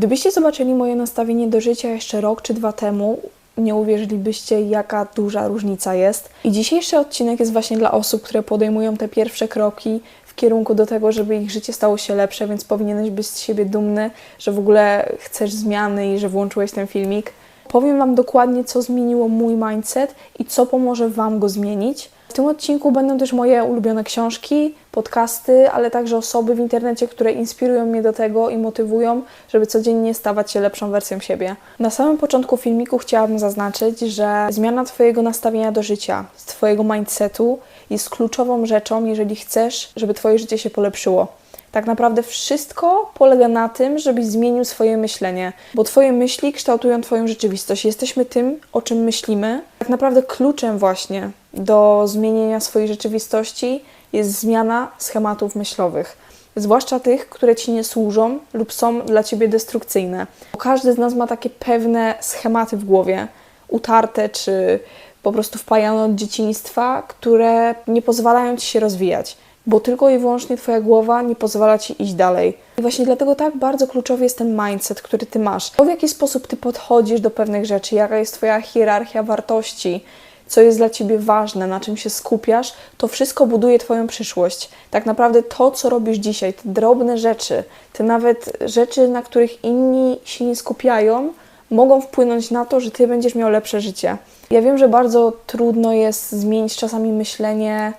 Gdybyście zobaczyli moje nastawienie do życia jeszcze rok czy dwa temu, nie uwierzylibyście, jaka duża różnica jest. I dzisiejszy odcinek jest właśnie dla osób, które podejmują te pierwsze kroki w kierunku do tego, żeby ich życie stało się lepsze, więc powinieneś być z siebie dumny, że w ogóle chcesz zmiany i że włączyłeś ten filmik. Powiem Wam dokładnie, co zmieniło mój mindset i co pomoże Wam go zmienić. W tym odcinku będą też moje ulubione książki, podcasty, ale także osoby w internecie, które inspirują mnie do tego i motywują, żeby codziennie stawać się lepszą wersją siebie. Na samym początku filmiku chciałabym zaznaczyć, że zmiana Twojego nastawienia do życia, Twojego mindsetu jest kluczową rzeczą, jeżeli chcesz, żeby Twoje życie się polepszyło. Tak naprawdę wszystko polega na tym, żebyś zmienił swoje myślenie, bo Twoje myśli kształtują Twoją rzeczywistość. Jesteśmy tym, o czym myślimy. Tak naprawdę kluczem właśnie do zmienienia swojej rzeczywistości jest zmiana schematów myślowych, zwłaszcza tych, które Ci nie służą lub są dla Ciebie destrukcyjne. Bo każdy z nas ma takie pewne schematy w głowie, utarte czy po prostu wpajane od dzieciństwa, które nie pozwalają Ci się rozwijać bo tylko i wyłącznie Twoja głowa nie pozwala Ci iść dalej. I właśnie dlatego tak bardzo kluczowy jest ten mindset, który Ty masz. To w jaki sposób Ty podchodzisz do pewnych rzeczy, jaka jest Twoja hierarchia wartości, co jest dla Ciebie ważne, na czym się skupiasz, to wszystko buduje Twoją przyszłość. Tak naprawdę to, co robisz dzisiaj, te drobne rzeczy, te nawet rzeczy, na których inni się nie skupiają, mogą wpłynąć na to, że Ty będziesz miał lepsze życie. Ja wiem, że bardzo trudno jest zmienić czasami myślenie,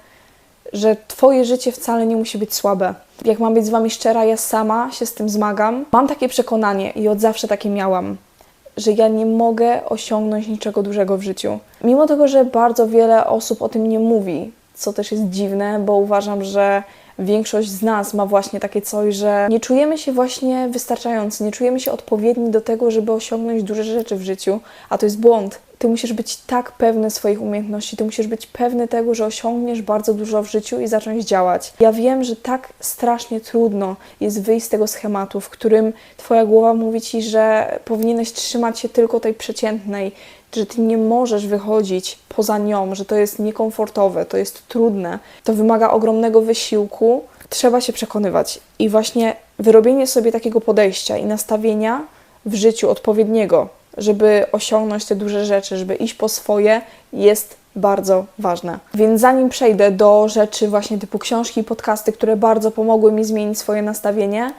że Twoje życie wcale nie musi być słabe. Jak mam być z Wami szczera, ja sama się z tym zmagam. Mam takie przekonanie i od zawsze takie miałam, że ja nie mogę osiągnąć niczego dużego w życiu. Mimo tego, że bardzo wiele osób o tym nie mówi, co też jest dziwne, bo uważam, że większość z nas ma właśnie takie coś, że nie czujemy się właśnie wystarczający, nie czujemy się odpowiedni do tego, żeby osiągnąć duże rzeczy w życiu, a to jest błąd. Ty musisz być tak pewny swoich umiejętności, ty musisz być pewny tego, że osiągniesz bardzo dużo w życiu i zacząć działać. Ja wiem, że tak strasznie trudno jest wyjść z tego schematu, w którym twoja głowa mówi ci, że powinieneś trzymać się tylko tej przeciętnej, że ty nie możesz wychodzić poza nią, że to jest niekomfortowe, to jest trudne, to wymaga ogromnego wysiłku. Trzeba się przekonywać. I właśnie wyrobienie sobie takiego podejścia i nastawienia w życiu odpowiedniego, żeby osiągnąć te duże rzeczy, żeby iść po swoje, jest bardzo ważne. Więc zanim przejdę do rzeczy właśnie typu książki i podcasty, które bardzo pomogły mi zmienić swoje nastawienie,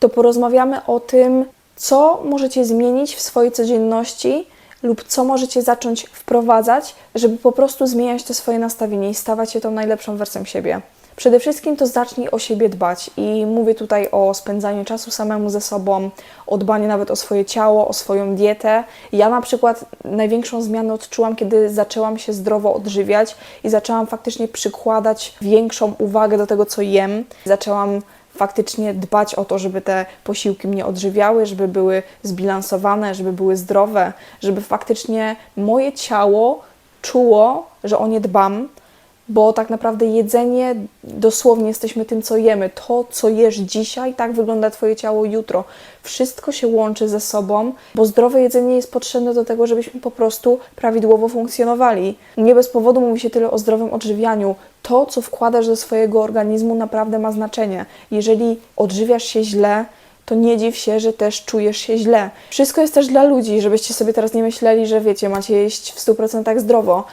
to porozmawiamy o tym, co możecie zmienić w swojej codzienności lub co możecie zacząć wprowadzać, żeby po prostu zmieniać to swoje nastawienie i stawać się tą najlepszą wersją siebie. Przede wszystkim to zacznij o siebie dbać i mówię tutaj o spędzaniu czasu samemu ze sobą, o dbaniu nawet o swoje ciało, o swoją dietę. Ja na przykład największą zmianę odczułam, kiedy zaczęłam się zdrowo odżywiać i zaczęłam faktycznie przykładać większą uwagę do tego, co jem. Zaczęłam faktycznie dbać o to, żeby te posiłki mnie odżywiały, żeby były zbilansowane, żeby były zdrowe, żeby faktycznie moje ciało czuło, że o nie dbam, bo tak naprawdę jedzenie, dosłownie jesteśmy tym, co jemy. To, co jesz dzisiaj, tak wygląda Twoje ciało jutro. Wszystko się łączy ze sobą, bo zdrowe jedzenie jest potrzebne do tego, żebyśmy po prostu prawidłowo funkcjonowali. Nie bez powodu mówi się tyle o zdrowym odżywianiu. To, co wkładasz do swojego organizmu, naprawdę ma znaczenie. Jeżeli odżywiasz się źle, to nie dziw się, że też czujesz się źle. Wszystko jest też dla ludzi, żebyście sobie teraz nie myśleli, że wiecie, macie jeść w 100% zdrowo.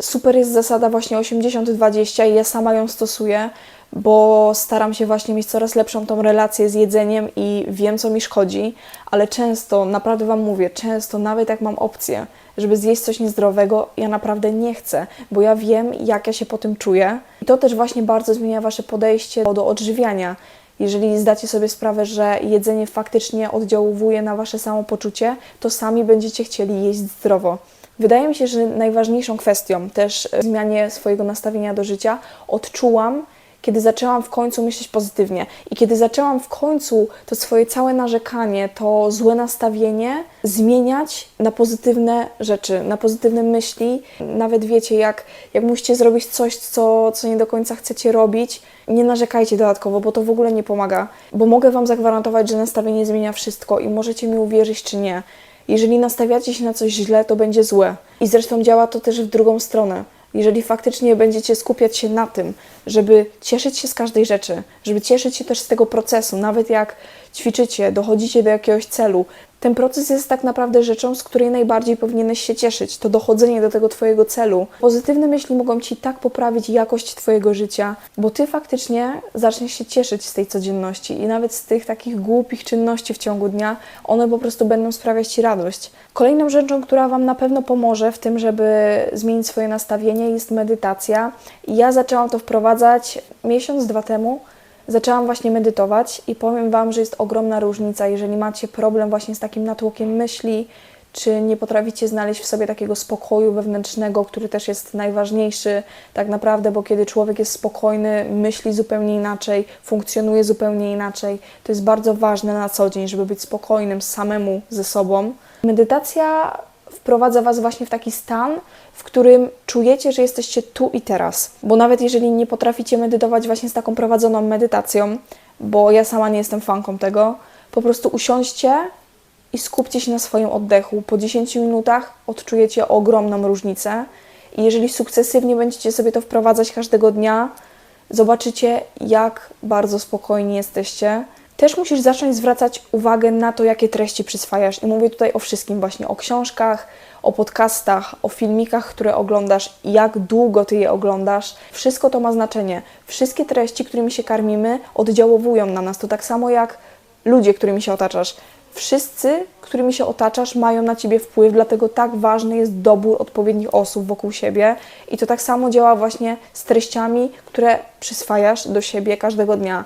Super jest zasada właśnie 80-20 i ja sama ją stosuję, bo staram się właśnie mieć coraz lepszą tą relację z jedzeniem i wiem, co mi szkodzi, ale często, naprawdę Wam mówię, często nawet jak mam opcję, żeby zjeść coś niezdrowego, ja naprawdę nie chcę, bo ja wiem, jak ja się po tym czuję. I to też właśnie bardzo zmienia Wasze podejście do odżywiania jeżeli zdacie sobie sprawę, że jedzenie faktycznie oddziałuje na wasze samopoczucie, to sami będziecie chcieli jeść zdrowo. Wydaje mi się, że najważniejszą kwestią też w zmianie swojego nastawienia do życia odczułam, kiedy zaczęłam w końcu myśleć pozytywnie i kiedy zaczęłam w końcu to swoje całe narzekanie, to złe nastawienie zmieniać na pozytywne rzeczy, na pozytywne myśli. Nawet wiecie, jak, jak musicie zrobić coś, co, co nie do końca chcecie robić, nie narzekajcie dodatkowo, bo to w ogóle nie pomaga. Bo mogę Wam zagwarantować, że nastawienie zmienia wszystko i możecie mi uwierzyć czy nie. Jeżeli nastawiacie się na coś źle, to będzie złe. I zresztą działa to też w drugą stronę Jeżeli faktycznie będziecie skupiać się na tym, żeby cieszyć się z każdej rzeczy, żeby cieszyć się też z tego procesu, nawet jak ćwiczycie, dochodzicie do jakiegoś celu, ten proces jest tak naprawdę rzeczą, z której najbardziej powinieneś się cieszyć. To dochodzenie do tego Twojego celu. Pozytywne myśli mogą Ci tak poprawić jakość Twojego życia, bo Ty faktycznie zaczniesz się cieszyć z tej codzienności i nawet z tych takich głupich czynności w ciągu dnia, one po prostu będą sprawiać Ci radość. Kolejną rzeczą, która Wam na pewno pomoże w tym, żeby zmienić swoje nastawienie, jest medytacja. I ja zaczęłam to wprowadzać miesiąc, dwa temu zaczęłam właśnie medytować i powiem Wam, że jest ogromna różnica, jeżeli macie problem właśnie z takim natłokiem myśli, czy nie potraficie znaleźć w sobie takiego spokoju wewnętrznego, który też jest najważniejszy tak naprawdę, bo kiedy człowiek jest spokojny, myśli zupełnie inaczej, funkcjonuje zupełnie inaczej. To jest bardzo ważne na co dzień, żeby być spokojnym samemu ze sobą. Medytacja wprowadza Was właśnie w taki stan, w którym czujecie, że jesteście tu i teraz. Bo nawet jeżeli nie potraficie medytować właśnie z taką prowadzoną medytacją, bo ja sama nie jestem fanką tego, po prostu usiądźcie i skupcie się na swoim oddechu. Po 10 minutach odczujecie ogromną różnicę. I jeżeli sukcesywnie będziecie sobie to wprowadzać każdego dnia, zobaczycie, jak bardzo spokojni jesteście. Też musisz zacząć zwracać uwagę na to, jakie treści przyswajasz. I mówię tutaj o wszystkim, właśnie o książkach, o podcastach, o filmikach, które oglądasz, jak długo ty je oglądasz. Wszystko to ma znaczenie. Wszystkie treści, którymi się karmimy, oddziałowują na nas. To tak samo jak ludzie, którymi się otaczasz. Wszyscy, którymi się otaczasz, mają na ciebie wpływ, dlatego tak ważny jest dobór odpowiednich osób wokół siebie. I to tak samo działa właśnie z treściami, które przyswajasz do siebie każdego dnia.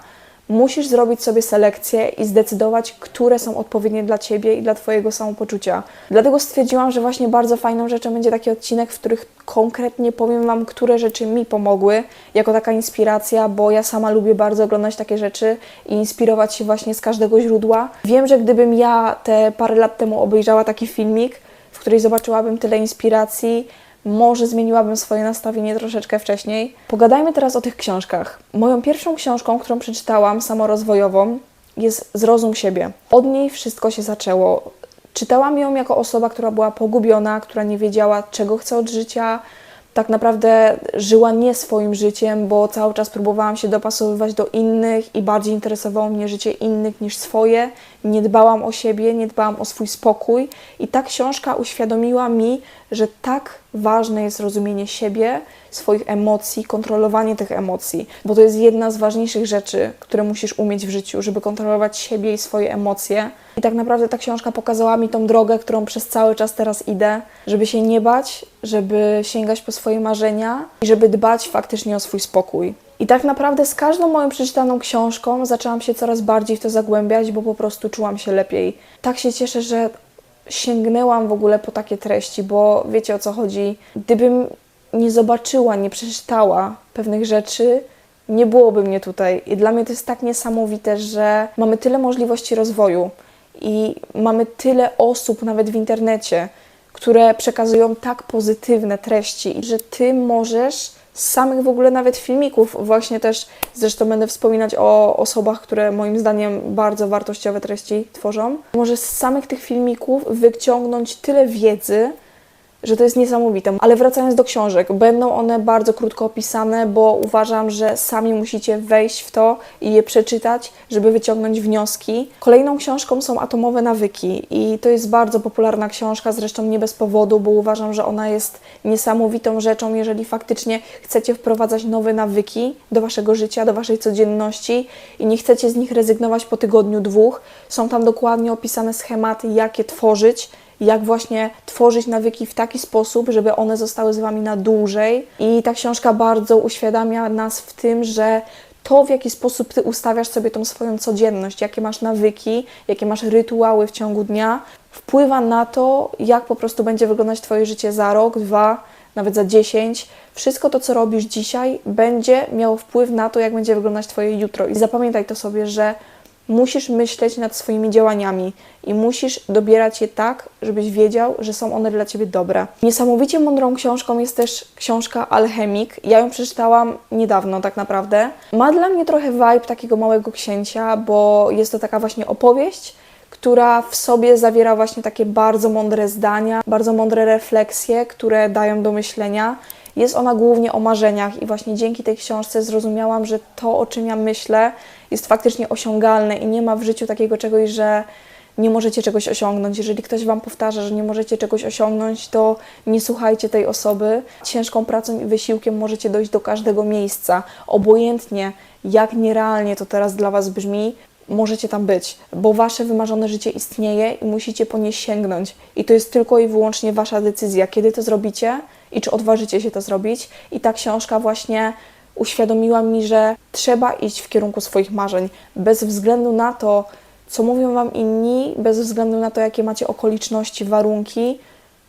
Musisz zrobić sobie selekcję i zdecydować, które są odpowiednie dla Ciebie i dla Twojego samopoczucia. Dlatego stwierdziłam, że właśnie bardzo fajną rzeczą będzie taki odcinek, w których konkretnie powiem Wam, które rzeczy mi pomogły, jako taka inspiracja, bo ja sama lubię bardzo oglądać takie rzeczy i inspirować się właśnie z każdego źródła. Wiem, że gdybym ja te parę lat temu obejrzała taki filmik, w której zobaczyłabym tyle inspiracji, może zmieniłabym swoje nastawienie troszeczkę wcześniej. Pogadajmy teraz o tych książkach. Moją pierwszą książką, którą przeczytałam, samorozwojową, jest Zrozum siebie. Od niej wszystko się zaczęło. Czytałam ją jako osoba, która była pogubiona, która nie wiedziała, czego chce od życia. Tak naprawdę żyła nie swoim życiem, bo cały czas próbowałam się dopasowywać do innych i bardziej interesowało mnie życie innych niż swoje. Nie dbałam o siebie, nie dbałam o swój spokój. I ta książka uświadomiła mi, że tak ważne jest rozumienie siebie, swoich emocji, kontrolowanie tych emocji, bo to jest jedna z ważniejszych rzeczy, które musisz umieć w życiu, żeby kontrolować siebie i swoje emocje. I tak naprawdę ta książka pokazała mi tą drogę, którą przez cały czas teraz idę, żeby się nie bać, żeby sięgać po swoje marzenia i żeby dbać faktycznie o swój spokój. I tak naprawdę z każdą moją przeczytaną książką zaczęłam się coraz bardziej w to zagłębiać, bo po prostu czułam się lepiej. Tak się cieszę, że sięgnęłam w ogóle po takie treści, bo wiecie o co chodzi. Gdybym nie zobaczyła, nie przeczytała pewnych rzeczy, nie byłoby mnie tutaj. I dla mnie to jest tak niesamowite, że mamy tyle możliwości rozwoju i mamy tyle osób nawet w internecie, które przekazują tak pozytywne treści, że ty możesz z samych w ogóle nawet filmików, właśnie też zresztą będę wspominać o osobach, które moim zdaniem bardzo wartościowe treści tworzą. Możesz z samych tych filmików wyciągnąć tyle wiedzy, że to jest niesamowite. Ale wracając do książek, będą one bardzo krótko opisane, bo uważam, że sami musicie wejść w to i je przeczytać, żeby wyciągnąć wnioski. Kolejną książką są Atomowe Nawyki i to jest bardzo popularna książka, zresztą nie bez powodu, bo uważam, że ona jest niesamowitą rzeczą, jeżeli faktycznie chcecie wprowadzać nowe nawyki do waszego życia, do waszej codzienności i nie chcecie z nich rezygnować po tygodniu, dwóch. Są tam dokładnie opisane schematy, jak je tworzyć jak właśnie tworzyć nawyki w taki sposób, żeby one zostały z Wami na dłużej. I ta książka bardzo uświadamia nas w tym, że to, w jaki sposób Ty ustawiasz sobie tą swoją codzienność, jakie masz nawyki, jakie masz rytuały w ciągu dnia, wpływa na to, jak po prostu będzie wyglądać Twoje życie za rok, dwa, nawet za dziesięć. Wszystko to, co robisz dzisiaj, będzie miało wpływ na to, jak będzie wyglądać Twoje jutro. I zapamiętaj to sobie, że musisz myśleć nad swoimi działaniami i musisz dobierać je tak, żebyś wiedział, że są one dla ciebie dobre. Niesamowicie mądrą książką jest też książka Alchemik. Ja ją przeczytałam niedawno, tak naprawdę. Ma dla mnie trochę vibe takiego małego księcia, bo jest to taka właśnie opowieść, która w sobie zawiera właśnie takie bardzo mądre zdania, bardzo mądre refleksje, które dają do myślenia. Jest ona głównie o marzeniach i właśnie dzięki tej książce zrozumiałam, że to, o czym ja myślę, jest faktycznie osiągalne i nie ma w życiu takiego czegoś, że nie możecie czegoś osiągnąć. Jeżeli ktoś Wam powtarza, że nie możecie czegoś osiągnąć, to nie słuchajcie tej osoby. Ciężką pracą i wysiłkiem możecie dojść do każdego miejsca. Obojętnie, jak nierealnie to teraz dla Was brzmi, możecie tam być, bo Wasze wymarzone życie istnieje i musicie po nie sięgnąć. I to jest tylko i wyłącznie Wasza decyzja, kiedy to zrobicie i czy odważycie się to zrobić. I ta książka właśnie uświadomiła mi, że trzeba iść w kierunku swoich marzeń, bez względu na to, co mówią Wam inni, bez względu na to, jakie macie okoliczności, warunki,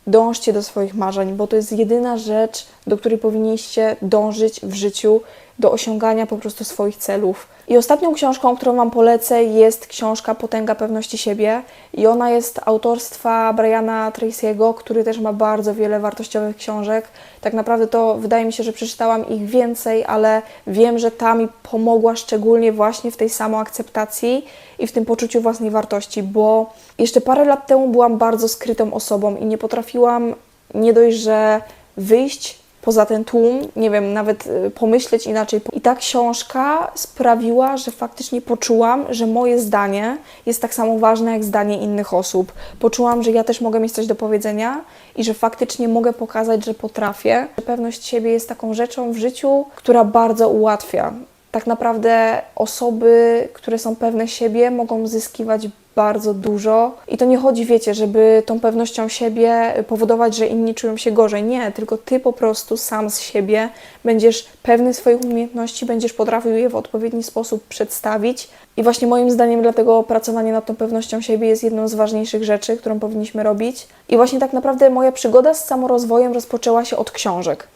dążcie do swoich marzeń, bo to jest jedyna rzecz, do której powinniście dążyć w życiu, do osiągania po prostu swoich celów. I ostatnią książką, którą Wam polecę, jest książka Potęga Pewności Siebie. I ona jest autorstwa Briana Tracy'ego, który też ma bardzo wiele wartościowych książek. Tak naprawdę to wydaje mi się, że przeczytałam ich więcej, ale wiem, że ta mi pomogła szczególnie właśnie w tej samoakceptacji i w tym poczuciu własnej wartości, bo jeszcze parę lat temu byłam bardzo skrytą osobą i nie potrafiłam nie dość, że wyjść poza ten tłum, nie wiem, nawet y, pomyśleć inaczej. I ta książka sprawiła, że faktycznie poczułam, że moje zdanie jest tak samo ważne jak zdanie innych osób. Poczułam, że ja też mogę mieć coś do powiedzenia i że faktycznie mogę pokazać, że potrafię. Pewność siebie jest taką rzeczą w życiu, która bardzo ułatwia. Tak naprawdę osoby, które są pewne siebie, mogą zyskiwać bardzo dużo. I to nie chodzi, wiecie, żeby tą pewnością siebie powodować, że inni czują się gorzej. Nie, tylko ty po prostu sam z siebie będziesz pewny swoich umiejętności, będziesz potrafił je w odpowiedni sposób przedstawić. I właśnie moim zdaniem dlatego pracowanie nad tą pewnością siebie jest jedną z ważniejszych rzeczy, którą powinniśmy robić. I właśnie tak naprawdę moja przygoda z samorozwojem rozpoczęła się od książek.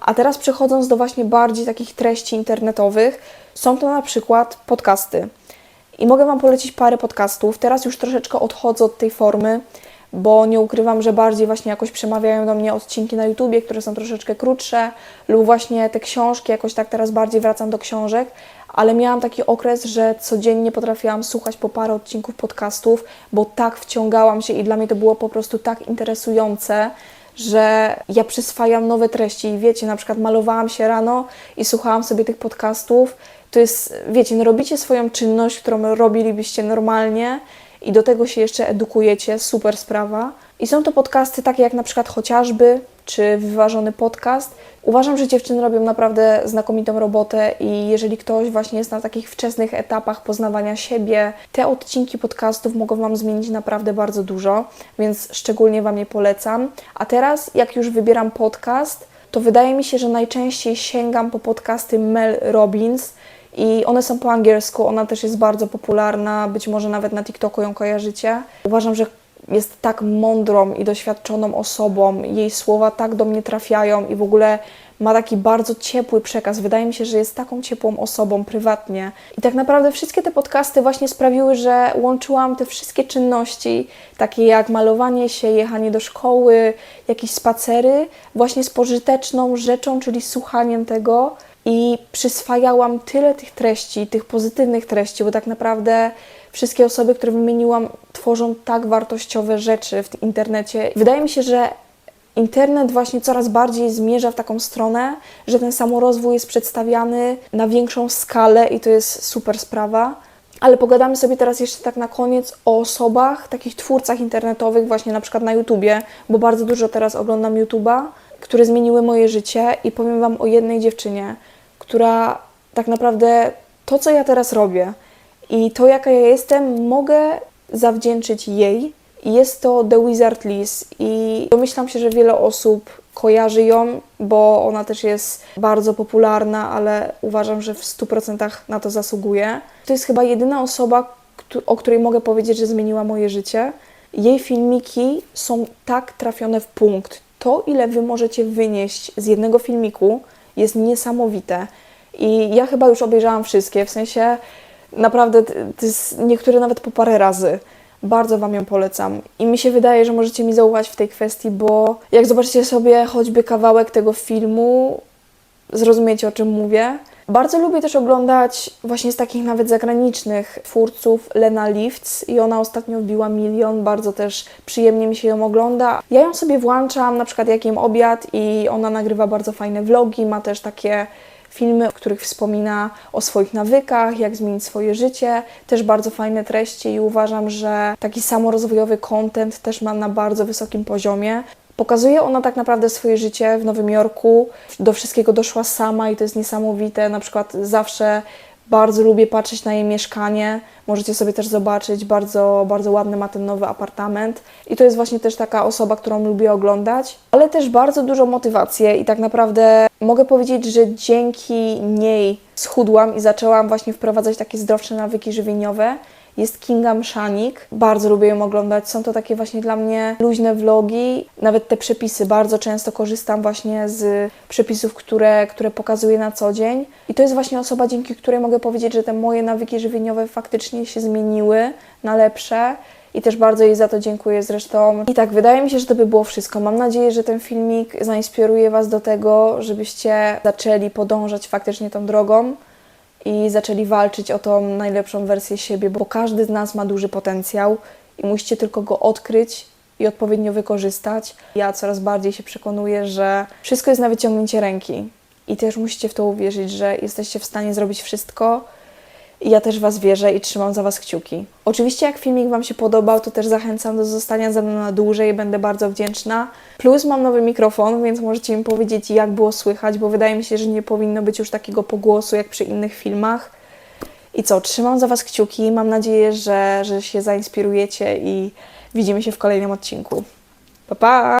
A teraz przechodząc do właśnie bardziej takich treści internetowych, są to na przykład podcasty. I mogę Wam polecić parę podcastów. Teraz już troszeczkę odchodzę od tej formy, bo nie ukrywam, że bardziej właśnie jakoś przemawiają do mnie odcinki na YouTubie, które są troszeczkę krótsze, lub właśnie te książki, jakoś tak teraz bardziej wracam do książek, ale miałam taki okres, że codziennie potrafiłam słuchać po parę odcinków podcastów, bo tak wciągałam się i dla mnie to było po prostu tak interesujące, że ja przyswajam nowe treści i wiecie, na przykład malowałam się rano i słuchałam sobie tych podcastów. To jest, wiecie, no robicie swoją czynność, którą robilibyście normalnie i do tego się jeszcze edukujecie, super sprawa. I są to podcasty takie jak na przykład chociażby, czy wyważony podcast. Uważam, że dziewczyny robią naprawdę znakomitą robotę i jeżeli ktoś właśnie jest na takich wczesnych etapach poznawania siebie, te odcinki podcastów mogą Wam zmienić naprawdę bardzo dużo, więc szczególnie Wam je polecam. A teraz, jak już wybieram podcast, to wydaje mi się, że najczęściej sięgam po podcasty Mel Robbins i one są po angielsku, ona też jest bardzo popularna, być może nawet na TikToku ją kojarzycie. Uważam, że jest tak mądrą i doświadczoną osobą, jej słowa tak do mnie trafiają i w ogóle ma taki bardzo ciepły przekaz. Wydaje mi się, że jest taką ciepłą osobą prywatnie. I tak naprawdę wszystkie te podcasty właśnie sprawiły, że łączyłam te wszystkie czynności, takie jak malowanie się, jechanie do szkoły, jakieś spacery, właśnie z pożyteczną rzeczą, czyli słuchaniem tego. I przyswajałam tyle tych treści, tych pozytywnych treści, bo tak naprawdę wszystkie osoby, które wymieniłam, tworzą tak wartościowe rzeczy w internecie. Wydaje mi się, że internet właśnie coraz bardziej zmierza w taką stronę, że ten samorozwój jest przedstawiany na większą skalę i to jest super sprawa. Ale pogadamy sobie teraz jeszcze tak na koniec o osobach, takich twórcach internetowych, właśnie na przykład na YouTubie, bo bardzo dużo teraz oglądam YouTuba, które zmieniły moje życie i powiem Wam o jednej dziewczynie, która tak naprawdę to, co ja teraz robię i to, jaka ja jestem, mogę zawdzięczyć jej. Jest to The Wizard Liz i domyślam się, że wiele osób kojarzy ją, bo ona też jest bardzo popularna, ale uważam, że w 100% na to zasługuje. To jest chyba jedyna osoba, o której mogę powiedzieć, że zmieniła moje życie. Jej filmiki są tak trafione w punkt. To, ile wy możecie wynieść z jednego filmiku, jest niesamowite. I ja chyba już obejrzałam wszystkie, w sensie naprawdę niektóre nawet po parę razy. Bardzo Wam ją polecam. I mi się wydaje, że możecie mi zaufać w tej kwestii, bo jak zobaczycie sobie choćby kawałek tego filmu, zrozumiecie o czym mówię. Bardzo lubię też oglądać właśnie z takich nawet zagranicznych twórców Lena Lifts i ona ostatnio wbiła milion, bardzo też przyjemnie mi się ją ogląda. Ja ją sobie włączam, na przykład jak jem obiad i ona nagrywa bardzo fajne vlogi, ma też takie filmy, w których wspomina o swoich nawykach, jak zmienić swoje życie, też bardzo fajne treści i uważam, że taki samorozwojowy content też ma na bardzo wysokim poziomie. Pokazuje ona tak naprawdę swoje życie w Nowym Jorku. Do wszystkiego doszła sama i to jest niesamowite. Na przykład zawsze bardzo lubię patrzeć na jej mieszkanie. Możecie sobie też zobaczyć, bardzo, bardzo ładny ma ten nowy apartament. I to jest właśnie też taka osoba, którą lubię oglądać, ale też bardzo dużo motywacji i tak naprawdę mogę powiedzieć, że dzięki niej schudłam i zaczęłam właśnie wprowadzać takie zdrowsze nawyki żywieniowe jest Kinga Mszanik. Bardzo lubię ją oglądać. Są to takie właśnie dla mnie luźne vlogi. Nawet te przepisy. Bardzo często korzystam właśnie z przepisów, które, które pokazuję na co dzień. I to jest właśnie osoba, dzięki której mogę powiedzieć, że te moje nawyki żywieniowe faktycznie się zmieniły na lepsze. I też bardzo jej za to dziękuję zresztą. I tak, wydaje mi się, że to by było wszystko. Mam nadzieję, że ten filmik zainspiruje Was do tego, żebyście zaczęli podążać faktycznie tą drogą i zaczęli walczyć o tą najlepszą wersję siebie, bo każdy z nas ma duży potencjał i musicie tylko go odkryć i odpowiednio wykorzystać. Ja coraz bardziej się przekonuję, że wszystko jest na wyciągnięcie ręki i też musicie w to uwierzyć, że jesteście w stanie zrobić wszystko. Ja też Was wierzę i trzymam za Was kciuki. Oczywiście, jak filmik Wam się podobał, to też zachęcam do zostania ze mną na dłużej, będę bardzo wdzięczna. Plus mam nowy mikrofon, więc możecie mi powiedzieć, jak było słychać, bo wydaje mi się, że nie powinno być już takiego pogłosu jak przy innych filmach. I co, trzymam za Was kciuki, mam nadzieję, że, że się zainspirujecie i widzimy się w kolejnym odcinku. Pa, pa!